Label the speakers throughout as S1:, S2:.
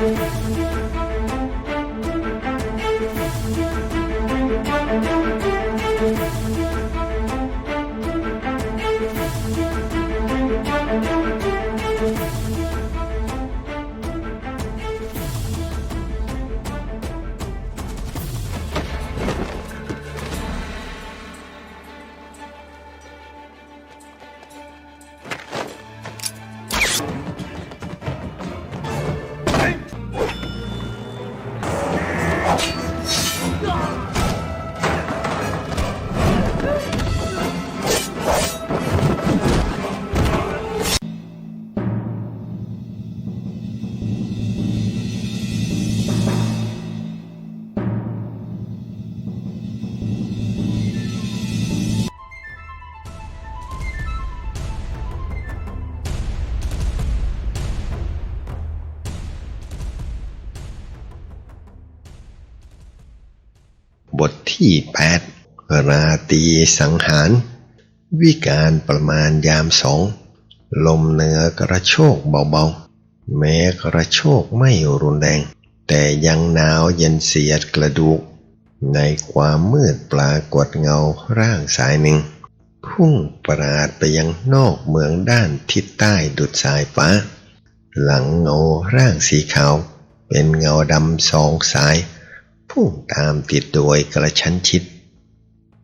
S1: บ ที่8ราตีสังหาร วิการประมาณยามสอง ลมเหนือกระโชกเบาๆ แม้กระโชกไม่รุนแรง แต่ยังหนาวเย็นเสียดกระดูก ในความมืดปรากฏเงาร่างสายหนึ่ง พุ่งปราดไปยังนอกเมืองด้านทิศใต้ดุดสายฟ้า หลังเงาร่างสีขาว เป็นเงาดำสองสาย พุ่งตามติดโดยกระชั้นชิด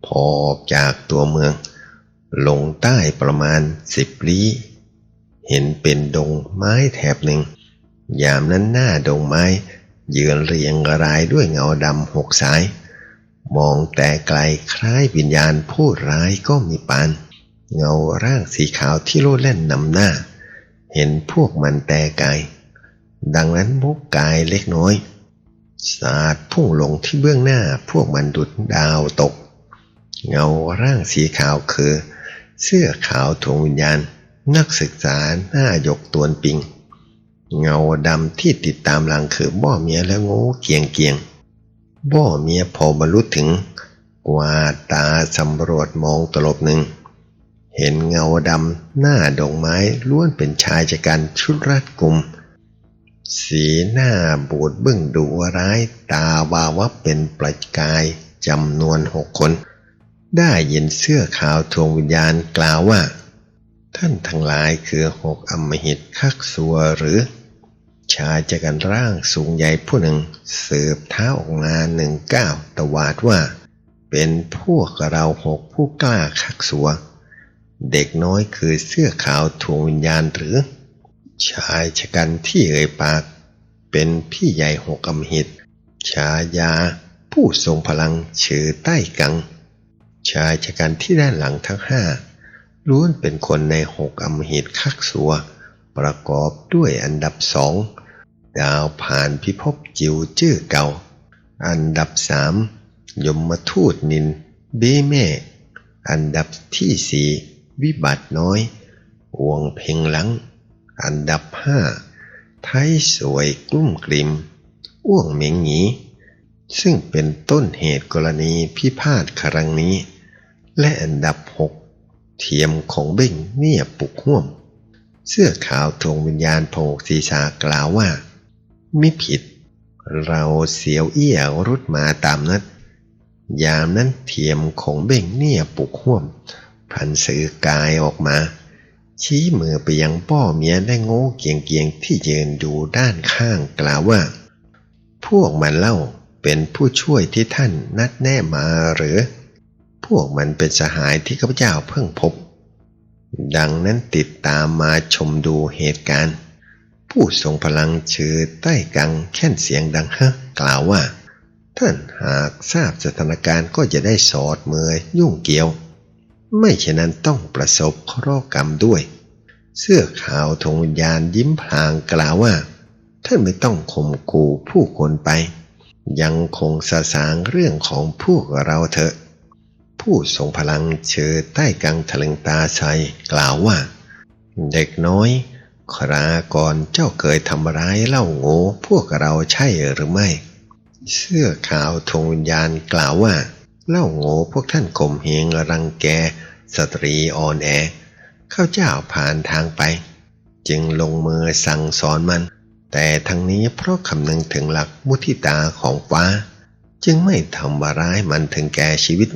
S1: พอออกจากตัวเมือง ลงใต้ประมาณสิบลี้เห็นเป็นดงไม้แถบหนึ่ง ยามนั้นหน้าดงไม้ยืนเรียงรายด้วยเงาดำหกสาย มองแต่ไกลคล้ายวิญญาณผู้ร้ายก็มีปาน เงาร่างสีขาวที่โลดแล่นนำหน้า เห็นพวกมันแต่ไกล ดังนั้นมุกกายเล็กน้อย สาดพุ่งลงที่เบื้องหน้าพวกมันดุดดาวตก เงาร่างสีขาวคือ เสื้อขาวทวงวิญญาณ นักศึกษาหน้าหยกตวนปิง เงาดำที่ติดตามหลังคือบ่อเมียและโง่เกียงเกียง บ่อเมียพอบรรลุถึงกวาตาสำรวจมองตลบหนึ่ง เห็นเงาดำหน้าดงไม้ล้วนเป็นชายชะกันชุดรัดกุม สีหน้าบูดบึ้งดุร้าย ตาวาวับเป็นประกายจำนวนหกคน ได้ยินเสื้อขาวทวงวิญญาณกล่าวว่า ท่านทั้งหลายคือหกอมหิตคักสัวหรือ ชายจะกันร่างสูงใหญ่ผู้หนึ่ง สืบเท้าออกมาหนึ่งก้าวตวาดว่า เป็นพวกเราหกผู้กล้าคักสัว เด็กน้อยคือเสื้อขาวทวงวิญญาณหรือ ชายชะกันที่เอ่ยปาก เป็นพี่ใหญ่หกอำมหิตชายา ผู้ทรงพลังชื่อใต้กัง ชายชะกันที่ด้านหลังทั้งห้าล้วนเป็นคนในหกอมหิตคักสัว ประกอบด้วยอันดับสองดาวผ่านพิภพจิวจื้อเก่า อันดับสามยมทูตนินเบ้แม่อันดับที่สี่วิบัติน้อยอวงเพ่งหลัง อันดับห้าไทยสวยกลุ้มกลิม อ้วงเหมิงหนีซึ่งเป็นต้นเหตุกรณีพิพาทครั้งนี้ และอันดับหกเทียมของเบ้งเนี่ยปุกห่วม เสื้อขาวทวงวิญญาณโผกศีรษะกล่าวว่า ไม่ผิด เราเสียวเอี้ยรุดมาตามนัด ยามนั้นเทียมของเบ้งเนี่ยปุกห่วม พันสือกายออกมา ชี้มือไปยังป้อเมียและโง่เกียงเกียงๆที่ยืนดูด้านข้างกล่าวว่า พวกมันเล่าเป็นผู้ช่วยที่ท่านนัดแน่มาหรือ พวกมันเป็นสหายที่ข้าพเจ้าเพิ่งพบ ดังนั้นติดตามมาชมดูเหตุการณ์ ผู้ทรงพลังชื่อใต้กังแค่นเสียงดังฮะกล่าวว่า ท่านหากทราบสถานการณ์ก็จะได้สอดมือยุ่งเกี่ยว ไม่เช่นนั้นต้องประสบเคราะห์กรรมด้วย เสื้อขาวทงวิญญาณยิ้มพลางกล่าวว่า ท่านไม่ต้องข่มขู่ผู้คนไป ยังคงสะสางเรื่องของพวกเราเถอะ ผู้ทรงพลังเชิดใต้กังทะลึงตาใสกล่าวว่า เด็กน้อยคราก่อนเจ้าเคยทำร้ายเล่าโง่พวกเราใช่หรือไม่ เสื้อขาวทงวิญญาณกล่าวว่า เล่าโง่พวกท่านข่มเหงรังแก สตรีอ่อนแอข้าเจ้าผ่านทางไป จึงลงมือสั่งสอนมัน แต่ทั้งนี้เพราะคำนึงถึงหลักมุทิตาของฟ้า จึงไม่ทำร้ายมันถึงแก่ชีวิต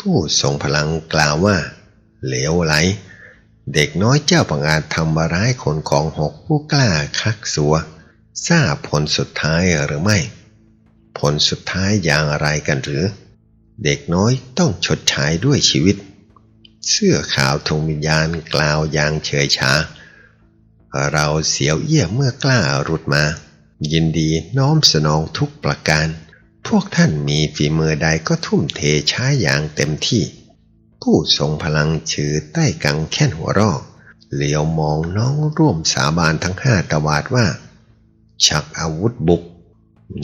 S1: ผู้ทรงพลังกล่าวว่า เหลวไหล เด็กน้อยเจ้าปังอาจทำร้ายคนของหกผู้กล้าคักสัวทราบผลสุดท้ายหรือไม่ ผลสุดท้ายอย่างไรกันหรือ เด็กน้อยต้องชดใช้ด้วยชีวิต เสื้อขาวทงวิญญาณกล่าวอย่างเฉยชา เราเสียวเอี้ยเมื่อกล้ารุดมา ยินดีน้อมสนองทุกประการ พวกท่านมีฝีมือใดก็ทุ่มเทใช้อย่างเต็มที่ ผู้ทรงพลังชื่อใต้กังแค่นหัวรอกเหลียวมองน้องร่วมสาบานทั้งห้าตวาดว่า ชักอาวุธบุก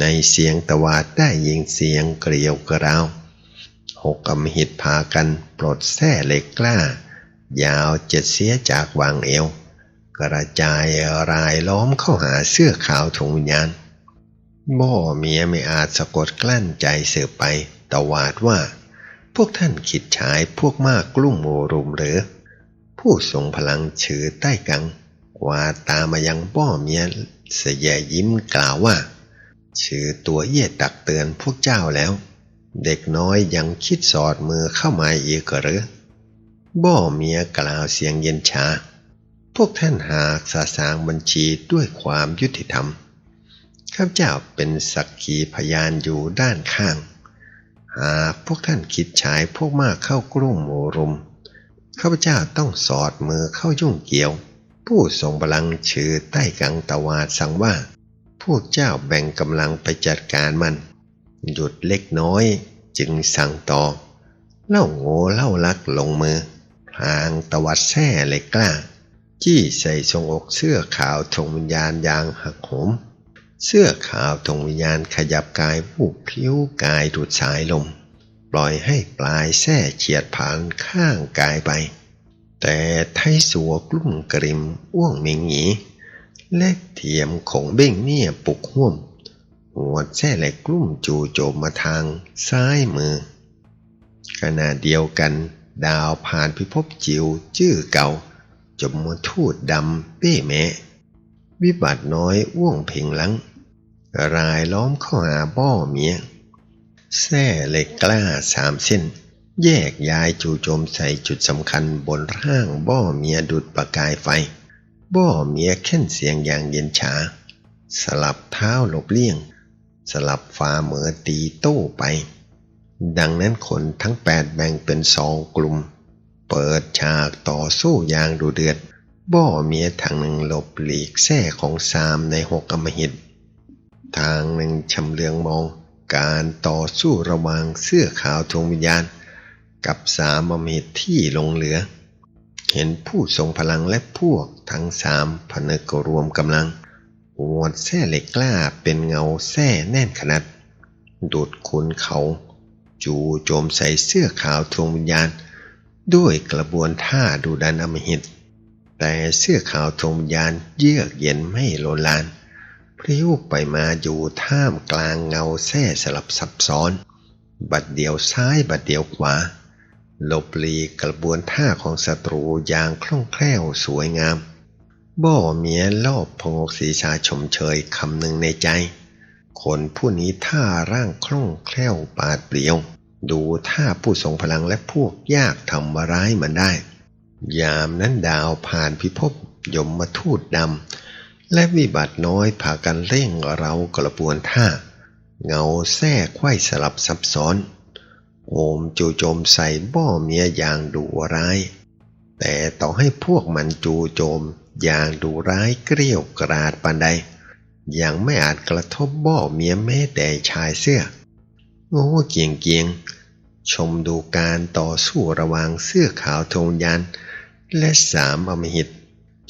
S1: ในเสียงตวาดได้ยิงเสียงเกลียวกระราว หกกำหิตพากันปลดแส้เหล็กกล้า ยาวเจ็ดเสียจากวางเอว กระจายรายล้อมเข้าหาเสื้อขาวถุงวิญญาณบ่เมียไม่อาจสะกดกลั้นใจเสือไปตวาดว่า พวกท่านคิดฉายพวกมากกลุ่มโมรุมหรือ ผู้ทรงพลังชือใต้กังกว่าตามายังบ่อเมียเสยยิ้มกล่าวว่าชื่อตัวเย่ตักเตือนพวกเจ้าแล้ว เด็กน้อยยังคิดสอดมือเข้ามาอีกหรือ บ่อเมียกล่าวเสียงเย็นชา พวกท่านหากสาสางบัญชีด้วยความยุติธรรม ข้าพเจ้าเป็นสักขีพยานอยู่ด้านข้าง หากพวกท่านคิดใช้พวกมากเข้ากลุ่มโมรุม ข้าพเจ้าต้องสอดมือเข้ายุ่งเกี่ยว ผู้ทรงพลังชื่อใต้กังตวาดสั่งว่า พวกเจ้าแบ่งกำลังไปจัดการมัน หยุดเล็กน้อยจึงสั่งต่อ เล่าโง่เล่าลักลงมือพลางตวัดแส้เล็กกล้า จี้ใส่ทรงอกเสื้อขาวทงวิญญาณยางหักโหม เสื้อขาวทงวิญญาณขยับกายวูบพลิ้วกายดูดสายลม ปล่อยให้ปลายแส้เฉียดผ่านข้างกายไป แต่ไทสัวกลุ่มกริมอ้วงเมงหงีและเทียมของเบ้งเนี่ยปุกห่วม หัวแส้และกลุ่มจูโจมมาทางซ้ายมือ ขณะเดียวกัน ดาวผ่านพิภพจิวชื่อเก่าจมมทูดดำเป้แมะ วิบัติน้อยว่วงเพ่งหลัง รายล้อมเข้าหาบ่อเมียแส้เหล็กกล้าสามเส้น แยกย้ายจูโจมใส่จุดสำคัญบนร่างบ่อเมียดุดประกายไฟ บ่อเมียแค่นเสียงอย่างเย็นชา สลับเท้าหลบเลี่ยง สลับฝ่ามือตีโต้ไป ดังนั้นคนทั้งแปดแบ่งเป็นสองกลุ่ม เปิดฉากต่อสู้อย่างดุเดือด บ่อเมียทางหนึ่งหลบหลีกแส้ของสามในหกอมหิต ทางหนึ่งชำเลืองมอง การต่อสู้ระหว่างเสื้อขาวทวงวิญญาณ กับสามอมหิตที่ลงเหลือ เห็นผู้ทรงพลังและพวกทั้งสามพนึกรวมกำลัง วดแส้เหล็กกล้าเป็นเงาแส้แน่นขนาดดูดขุนเขา จู่โจมใส่เสื้อขาวทวงวิญญาณ ด้วยกระบวนท่าดูดันอมหิต แต่เสื้อขาวทวงวิญญาณเยือกเย็นไม่โลนลานพริ้วไปมาอยู่ท่ามกลางเงาแส้สลับซับซ้อน บัดเดียวซ้ายบัดเดียวขวาหลบหลีกกระบวนท่าของศัตรูอย่างคล่องแคล่วสวยงาม บ่อเมียรอบพงกศีชาชมเชยคำหนึ่งในใจ คนผู้นี้ท่าร่างคล่องแคล่วปาดเปลี่ยว ดูท่าผู้ทรงพลังและพวกยากทำร้ายมันได้ ยามนั้นดาวผ่านพิภพยมมาทูดดำ และวิบัติน้อยพากันเร่งเรากระบวนท่า เงาแทรกไขว้สลับซับซ้อนโอมจูโจมใส่บ่อเมียอย่างดุร้าย แต่ต่อให้พวกมันจูโจม อย่างดุร้ายเกลี้ยวกราดปานใด ยังไม่อาจกระทบบ่อเมียแม้แต่ชายเสื้อ โง่เกียงเกียง ชมดูการต่อสู้ระหว่างเสื้อขาวทงยัน และสามอมหิต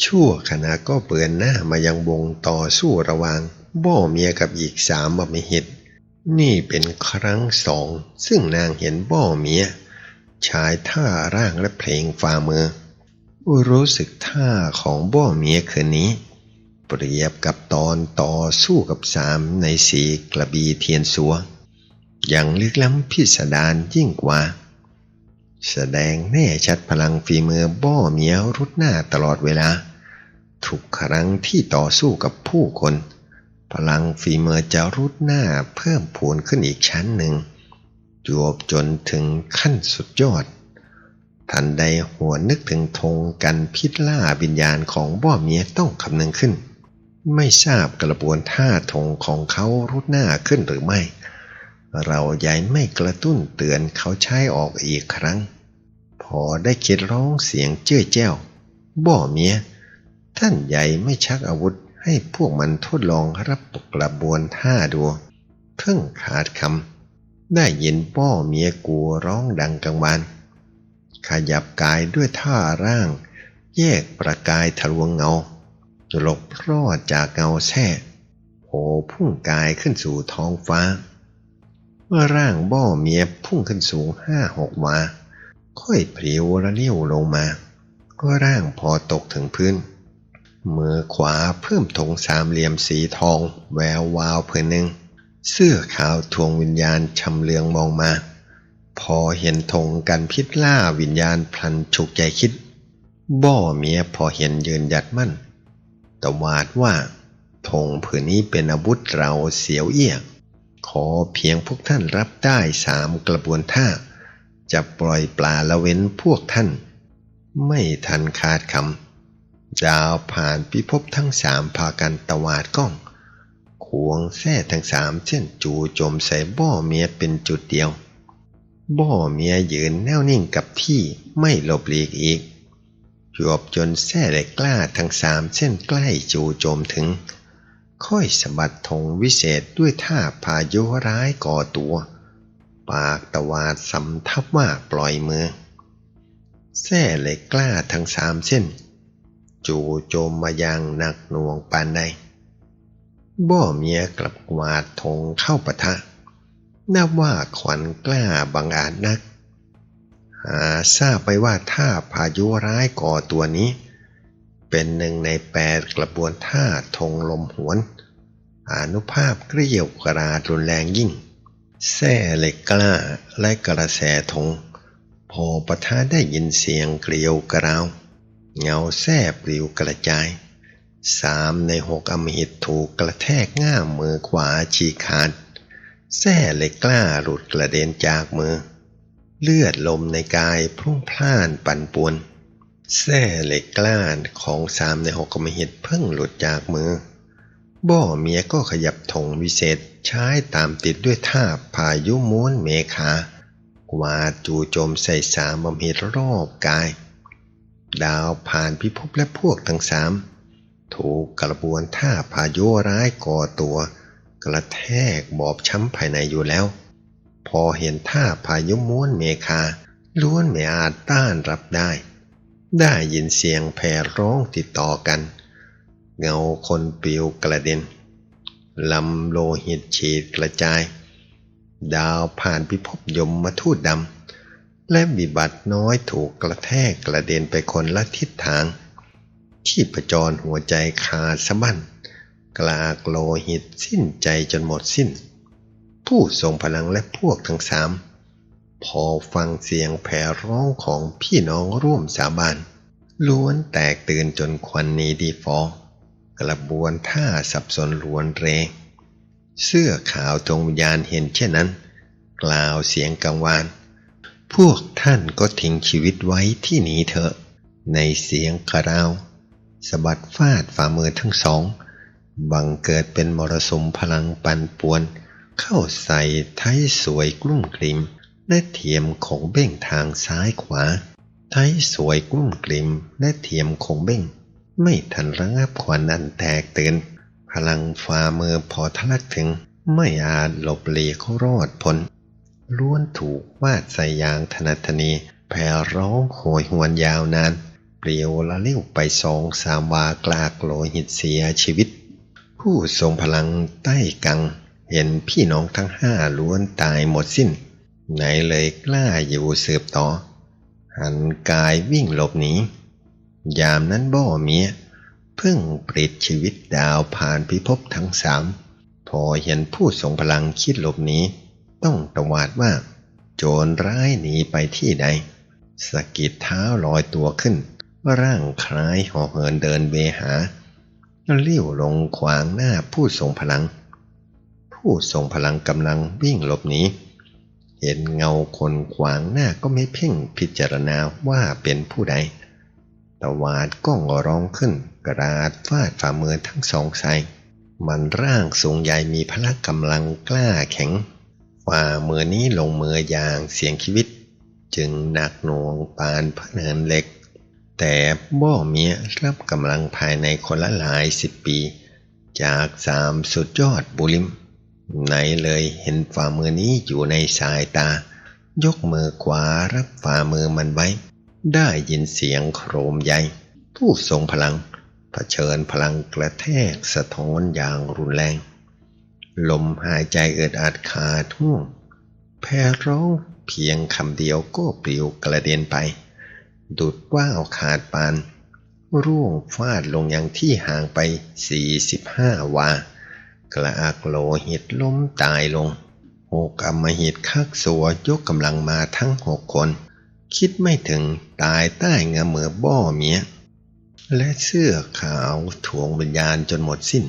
S1: ชั่วขณะก็เปือนหน้ามายังวงต่อสู้ระหว่างบ่อเมียกับอีกสามอมหิต นี่เป็นครั้งสอง ซึ่งนางเห็นบ่อเมีย ชายท่าร่างและเพลงฝ่ามือ รู้สึกท่าของบ่อเมียคืนนี้ เปรียบกับตอนต่อสู้กับสามในสีกระบีเทียนสัว อย่างลึกล้ำพิสดารยิ่งกว่า แสดงแน่ชัดพลังฝีมือบ่อเมียรุดหน้าตลอดเวลา ทุกครั้งที่ต่อสู้กับผู้คนเลังฝีมือจะรุดหน้าเพิ่มพูนขึ้นอีกชั้นหนึ่งจวบจนถึงขั้นสุดยอด ทันใดหัวนึกถึงธงกันพิษล่าวิญญาณของบ่อเมียต้องคำนึงขึ้น ไม่ทราบกระบวนท่าธงของเขารุดหน้าขึ้นหรือไม่ เราใหญ่ไม่กระตุ้นเตือนเขาใช้ออกอีกครั้ง พอได้คิดร้องเสียงเจ้ยแจ้วบ่อเมีย ท่านใหญ่ไม่ชักอาวุธให้พวกมันทดลองรับกระบวนท่าดู เพิ่งขาดคำได้ยินบ่อเมียกูร้องดังกังวาน ขยับกายด้วยท่าร่าง แยกประกายทะลวงเงาหลบรอดจากเงาแท้โผพุ่งกายขึ้นสู่ท้องฟ้า เมื่อร่างบ่อเมียพุ่งขึ้นสูงห้าหกวาค่อยพลิ้วระเลี้ยวลงมา ก็ร่างพอตกถึงพื้น มือขวาเพิ่มธงสามเหลี่ยมสีทองแวววาวผืนหนึ่งเสื้อขาวทวงวิญญาณชำเลืองมองมา พอเห็นธงกันพิษล่าวิญญาณพลันฉุกใจคิด บ่อเมียพอเห็นยืนหยัดมั่นตวาดว่าธงผืนนี้เป็นอาวุธเราเสียวเอี้ยขอเพียงพวกท่านรับได้สามกระบวนท่า จะปล่อยปลาละเว้นพวกท่าน ไม่ทันขาดคำดาวผ่านพิภพทั้งสามพากันตวาดกล้องควงแท้ทั้งสามเช่นจูโจมใส่บ่อเมียเป็นจุดเดียว บ่อเมียยืนแน่วนิ่งกับที่ไม่หลบหลีกอีกจวบจนแท้ได้กล้าทั้งสามเส้นใกล้จูโจมถึง ค่อยสะบัดธงวิเศษด้วยท่าพายุร้ายก่อตัว ปากตวาดสำทับว่าปล่อยมือแท้เหล็กกล้าทั้งสามเส้น จูโจมมายังหนักหน่วงปานใดบ่เมียกลับกวาดธงเข้าปะทะ นับว่าขวัญกล้าบังอาจนัก หาทราบไปว่าท่าพายุร้ายก่อตัวนี้ เป็นหนึ่งในแปดกระบวนท่าธงลมหวน อนุภาพเกลียวกราดรุนแรงยิ่งแส้เหล็กกล้าและกระแสธงพอปะทะได้ยินเสียงเกลียวกราว เงาแส้ปลิวกระจายสามในหกอมหิตถูกกระแทกง่ามมือขวาฉีกขาด แส้เหล็กกล้าหลุดกระเด็นจากมือ เลือดลมในกายพรุ่งพล่านปั่นป่วนแส้เหล็กกล้าของสามในหกอมหิตเพิ่งหลุดจากมือ บ่อเมียก็ขยับธงวิเศษใช้ตามติดด้วยท่าพายุม้วนเมฆากวาดจู่โจมใส่สามอมหิตรอบกาย ดาวผ่านพิภพและพวกทั้งสาม ถูกกระบวนท่าพายุร้ายก่อตัว กระแทกบอบช้ำภายในอยู่แล้ว พอเห็นท่าพายุม้วนเมฆาล้วนไม่อาจต้านรับได้ ได้ยินเสียงแผ่ร้องติดต่อกัน เงาคนปิวกระเด็นลำโลหิตฉีดกระจาย ดาวผ่านพิภพยมมาทูดดำ และบิบัติน้อยถูกกระแทกกระเด็นไปคนละทิศทาง ที่ประจรหัวใจขาดสะบั้น กลากโลหิตสิ้นใจจนหมดสิ้น ผู้ทรงพลังและพวกทั้งสาม พอฟังเสียงแผ่ร้องของพี่น้องร่วมสาบานล้วนแตกตื่นจนควันนีดีฟองกระบวนท่าสับสนล้วนเรเสื้อขาวจงวิญญาณเห็นเช่นนั้น กล่าวเสียงกังวาน พวกท่านก็ทิ้งชีวิตไว้ที่นี้เถอะ ในเสียงกระราวสะบัดฟาดฝ่ามือทั้งสอง บังเกิดเป็นมรสุมพลังปั่นป่วน เข้าใส่ไทยสวยกลุ่มกลิมและเทียมของเบ้งทางซ้ายขวาไทยสวยกลุ่มกลิมและเทียมของเบ้ง ไม่ทันระงับควันอันแตกตื่นพลังฝ่ามือพอทะลักถึง ไม่อาจหลบหลีกรอดพ้นล้วนถูกวาดใส่ยางธนัทนีแผ่ร้องโหยหวนยาวนาน เปลี่ยวละเลี้ยวไปสองสามวากลากโลหิตเสียชีวิต ผู้ทรงพลังใต้กัง เห็นพี่น้องทั้งห้าล้วนตายหมดสิ้น ไหนเลยกล้าอยู่สืบต่อ หันกายวิ่งหลบหนียามนั้นบ่อเมียเพิ่งปลิดชีวิตดาวผ่านพิภพทั้งสามพอเห็นผู้ทรงพลังคิดหลบหนีต้องตวาดว่า โจรร้ายหนีไปที่ใดสะกิดเท้าลอยตัวขึ้นร่างคล้ายห่อเหินเดินเวหา เลี้ยวลงขวางหน้าผู้ทรงพลัง ผู้ทรงพลังกำลังวิ่งหลบหนีเห็นเงาคนขวางหน้าก็ไม่เพ่งพิจารณาว่าเป็นผู้ใดตวาดก้องร้องขึ้น กระดาษฟาดฝ่ามือทั้งสองใส่มันร่างสูงใหญ่มีพละกำลังกล้าแข็งฝ่ามือนี้ลงมืออย่างเสียงชีวิต จึงหนักหน่วงปานพเนินเหล็ก แต่บ่เมียรับกำลังภายในคนละหลายสิบปี จากสามสุดยอดบุริม ไหนเลยเห็นฝ่ามือนี้อยู่ในสายตา ยกมือขวารับฝ่ามือมันไว้ ได้ยินเสียงโครมใหญ่ ผู้ทรงพลังเผชิญพลังกระแทกสะท้อนอย่างรุนแรง ลมหายใจเอิดอัดขาดห่วงแพร้องเพียงคำเดียวก็ปลิวกระเด็นไป ดุดว่าวขาดปาน ร่วงฟาดลงยังที่ห่างไป 45 วา กระอักโลหิตล้มตายลงหกอมหิตคักสัวยกกำลังมาทั้งหกคน คิดไม่ถึงตายใต้เงือมือบ่อเมียและเสื้อขาวถ่วงวิญญาณจนหมดสิ้น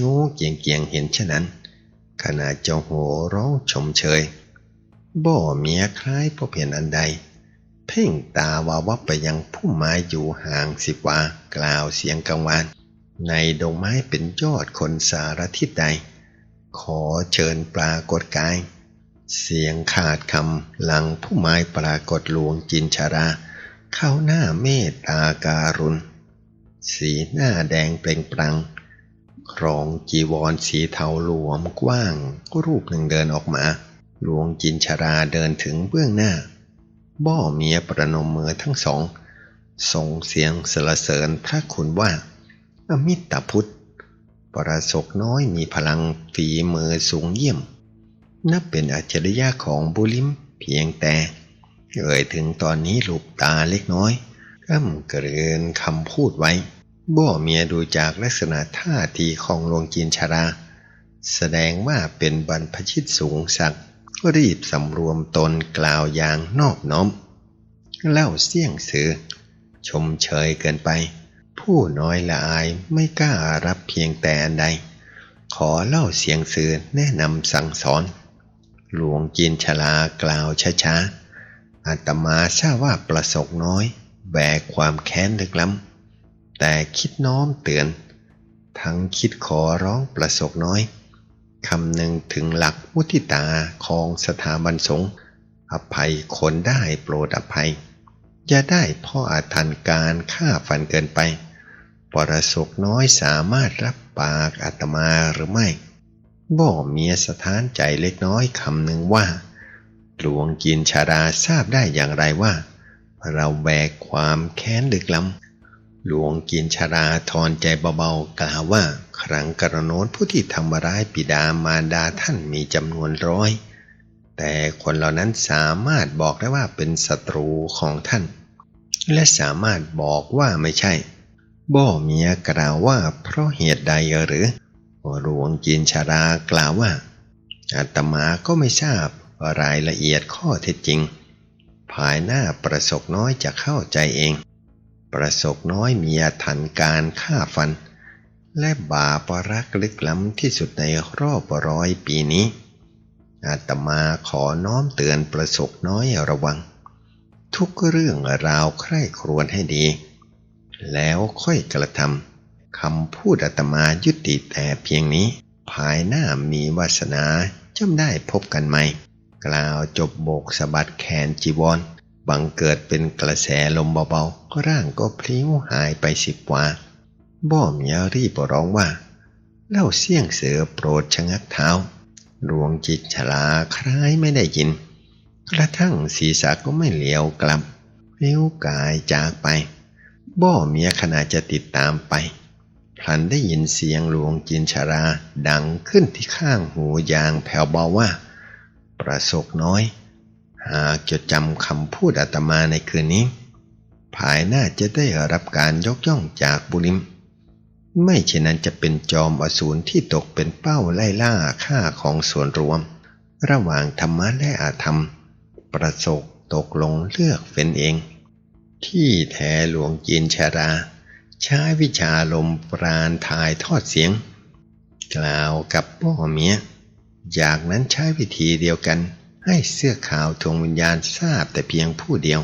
S1: งูเกียงเกียงเห็นฉะนั้น ขณะเจ้าโหร้องชมเชย บ่อเมียคล้ายพบเห็นอันใด เพ่งตาวาวับไปยังพุ่มไม้อยู่ห่างสิบวากล่าวเสียงกังวานในดงไม้เป็นยอดคนสารทิศใด ขอเชิญปรากฏกาย เสียงขาดคำหลังผู้ไม้ปรากฏหลวงจินชารา เข้าหน้าเมตตาการุณ สีหน้าแดงเปล่งปลังครองจีวรสีเทาหลวมกว้าง รูปหนึ่งเดินออกมา หลวงจินชาราเดินถึงเบื้องหน้า บ่อเมียประนมมือทั้งสอง ส่งเสียงสรรเสริญพระคุณว่า อมิตรพุทธ ประสกน้อยมีพลังฝีมือสูงเยี่ยม นับเป็นอัจฉริยะของบุริมเพียงแต่ เอ่ยถึงตอนนี้หลุบตาเล็กน้อยก้ำกระเรินคำพูดไว้ บ่อเมียดูจากลักษณะท่าทีของหลวงจีนชารา แสดงว่าเป็นบรรพชิตสูงศักดิ์ รีบสำรวมตนกล่าวอย่างนอบน้อม เล่าเสี่ยงสือ ชมเชยเกินไป ผู้น้อยละอายไม่กล้ารับเพียงแต่อันใด ขอเล่าเสียงสื่อแนะนำสั่งสอน หลวงจีนชลากล่าวช้าๆอาตมาทราบว่าประสกน้อย แบกความแค้นลึกล้ำแต่คิดน้อมเตือน ทั้งคิดขอร้องประสกน้อย คำหนึ่งถึงหลักมุทิตาของสถาบันสงฆ์อภัยคนได้โปรดอภัย อย่าได้พ่ออาทันการฆ่าฟันเกินไป ปรสกน้อยสามารถรับปากอาตมาหรือไม่บ่เมียสถานใจเล็กน้อยคำหนึ่งว่า หลวงกินชาราทราบได้อย่างไรว่า เราแบกความแค้นลึกล้ำ หลวงกินชาราทอนใจเบาๆ กล่าวว่า ครั้งกระโน้นผู้ที่ทำร้ายปิดามารดาท่านมีจำนวนร้อย แต่คนเหล่านั้นสามารถบอกได้ว่าเป็นศัตรูของท่าน และสามารถบอกว่าไม่ใช่ บ่เมียกล่าวว่าเพราะเหตุใดหรือหลวงจินชารากล่าวว่าอาตมาก็ไม่ทราบรายละเอียดข้อเท็จจริง ภายหน้าประสบน้อยจะเข้าใจเอง ประสบน้อยมีอาถรรพ์การฆ่าฟัน และบาปรักลึกล้ำที่สุดในรอบร้อยปีนี้ อาตมาขอน้อมเตือนประสบน้อยระวัง ทุกเรื่องราวใคร่ครวญให้ดี แล้วค่อยกระทำคำพูดอาตมายุติแต่เพียงนี้ ภายหน้ามีวาสนาจำได้พบกันใหม่ กล่าวจบโบกสะบัดแขนจีวร บังเกิดเป็นกระแสลมเบาๆ ร่างก็พลิ้วหายไปสิบวาบ่อเมียรีบร้องว่า เล่าเสี่ยงเสือโปรดชะงักเท้าหลวงจิตฉลาคล้ายไม่ได้ยิน กระทั่งศีรษะก็ไม่เหลียวกลับเลี้ยวกายจากไป บ่อเมียขณะจะติดตามไปพลันได้ยินเสียงหลวงจินชรา ดังขึ้นที่ข้างหูอย่างแผ่วเบาว่า ประสกน้อย หากจดจำคำพูดอาตมาในคืนนี้ ภายหน้าจะได้รับการยกย่องจากบุริม ไม่เช่นนั้นจะเป็นจอมอสูรที่ตกเป็นเป้าไล่ล่าฆ่าของส่วนรวม ระหว่างธรรมะและอาธรรม ประสกตกลงเลือกเป็นเอง ที่แท้หลวงจีนชาราชใช้วิชาลมปราณถ่ายทอดเสียง กล่าวกับพ่อเมียจากนั้นใช้วิธีเดียวกันให้เสื้อขาวทวงวิญญาณทราบแต่เพียงผู้เดียว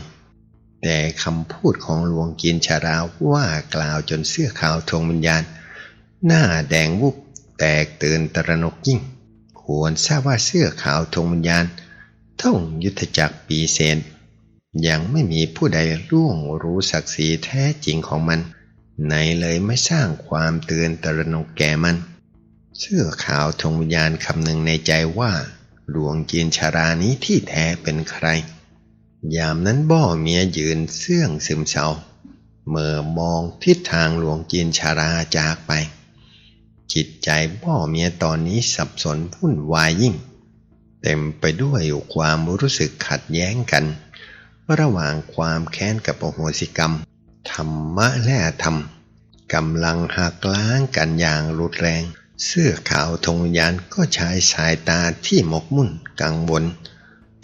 S1: แต่คำพูดของหลวงกินชาราว่ากล่าวจนเสื้อขาวทวงวิญญาณ หน้าแดงวุบแตกตื่นตระหนกยิ่ง ควรทราบว่าเสื้อขาวทวงวิญญาณ ท่องยุทธจักรปีเซนยังไม่มีผู้ใดร่วงรู้ศักดิ์ศรีแท้จริงของมัน ไหนเลยไม่สร้างความตื่นตระหนกแก่มัน เสื้อขาวทงวิญญาณคำหนึ่งในใจว่า หลวงจีนชารานี้ที่แท้เป็นใคร ยามนั้นบ่อเมียยืนเสื่องซึมเศร้าเมื่อมองทิศทางหลวงจีนชาราจากไป จิตใจบ่อเมียตอนนี้สับสนวุ่นวายยิ่ง เต็มไปด้วยความรู้สึกขัดแย้งกัน ระหว่างความแค้นกับโอโหสิกรรม ธรรมะและธรรมกำลังหักล้างกันอย่างรุนแรง เสื้อขาวธงวิญญาณก็ใช้สายตาที่หมกมุ่นกังวล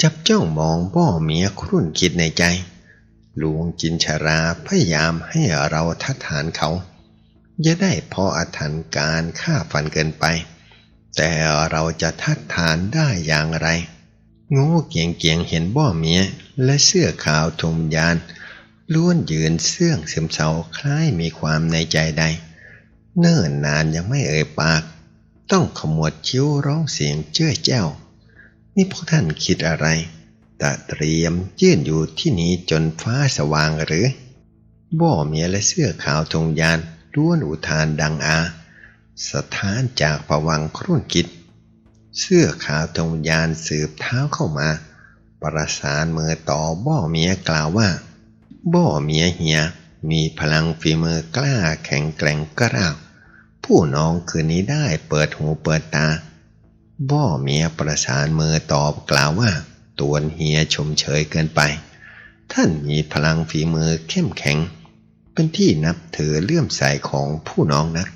S1: จับจ้องมองบ่อเมียครุ่นคิดในใจหลวงจินชาราพยายามให้เราทัดฐานเขาอย่าได้พออาถรรพ์การฆ่าฟันเกินไป แต่เราจะทัดทานได้อย่างไรโงูเกียงเกียงเห็นบ่อเมียและเสื้อขาวทงวิญญาณล้วนยืนเสื่องซึมเศร้าคล้ายมีความในใจใด เนิ่นนานยังไม่เอ่ยปาก ต้องขมวดคิ้วร้องเสียงเจ้อแจ้ว นี่พวกท่านคิดอะไรตะเตรียมยื่นอยู่ที่นี้จนฟ้าสว่างหรือ บ่อเมียและเสื้อขาวทงยานล้วนอุทานดังอา สถานจากผวังครุ่นคิดเสื้อขาวทงยานสืบเท้าเข้ามา ประสานมือต่อบ่อเมียกล่าวว่า บ่อเมียเฮียมีพลังฝีมือกล้าแข็งแกร่งกล้าวผู้น้องคืนนี้ได้เปิดหูเปิดตา บ่อเมียประสานมือตอบกล่าวว่าตวนเฮียชมเชยเกินไป ท่านมีพลังฝีมือเข้มแข็ง เป็นที่นับถือเลื่อมใสของผู้น้องนัก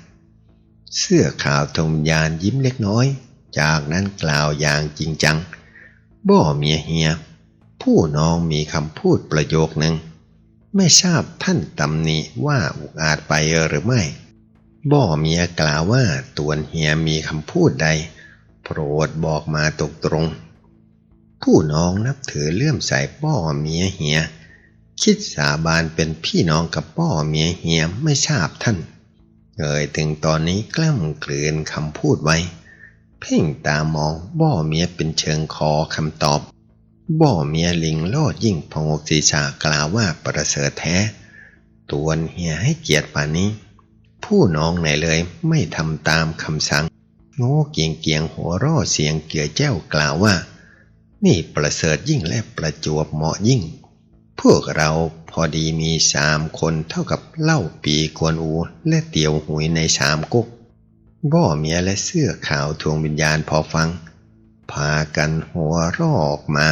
S1: เสื้อขาวทงยานยิ้มเล็กน้อย จากนั้นกล่าวอย่างจริงจัง บ่อเมียเฮีย ผู้น้องมีคำพูดประโยคหนึ่ง ไม่ทราบท่านตำหนิว่าอุกอาจไปหรือไม่ บ่อเมียกล่าวว่าตวนเฮียมีคำพูดใด ปรดบอกมาตรงตรงๆผู้น้องนับถือเลื่อมใสบ่อเมียเฮีย คิดสาบานเป็นพี่น้องกับบ่อเมียเฮียไม่ทราบท่านเอ่ยถึงตอนนี้กล้ำกลืนคำพูดไว้ เพ่งตามองบ่อเมียเป็นเชิงคอคำตอบ บ่อเมียลิงโลดยิ่งพงกศีรษะกล่าวว่าประเสริฐแท้ ตวนเฮียให้เกียรติป่านนี้ ผู้น้องไหนเลยไม่ทำตามคำสั่ง โง่เกียงเกียงหัวร่อเสียงเกี่ยแจ้วกล่าวว่า นี่ประเสริฐยิ่งและประจวบเหมาะยิ่ง พวกเราพอดีมีสามคนเท่ากับเหล่าปีกวนอูและเตียวหุยในสามกุ๊กบ่อเมียและเสื้อขาวทวงวิญญาณพอฟัง พากันหัวรอกมา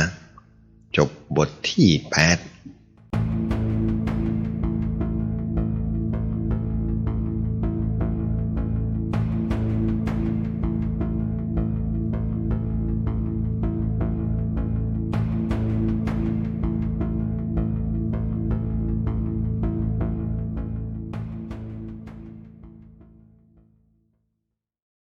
S1: จบบทที่แปด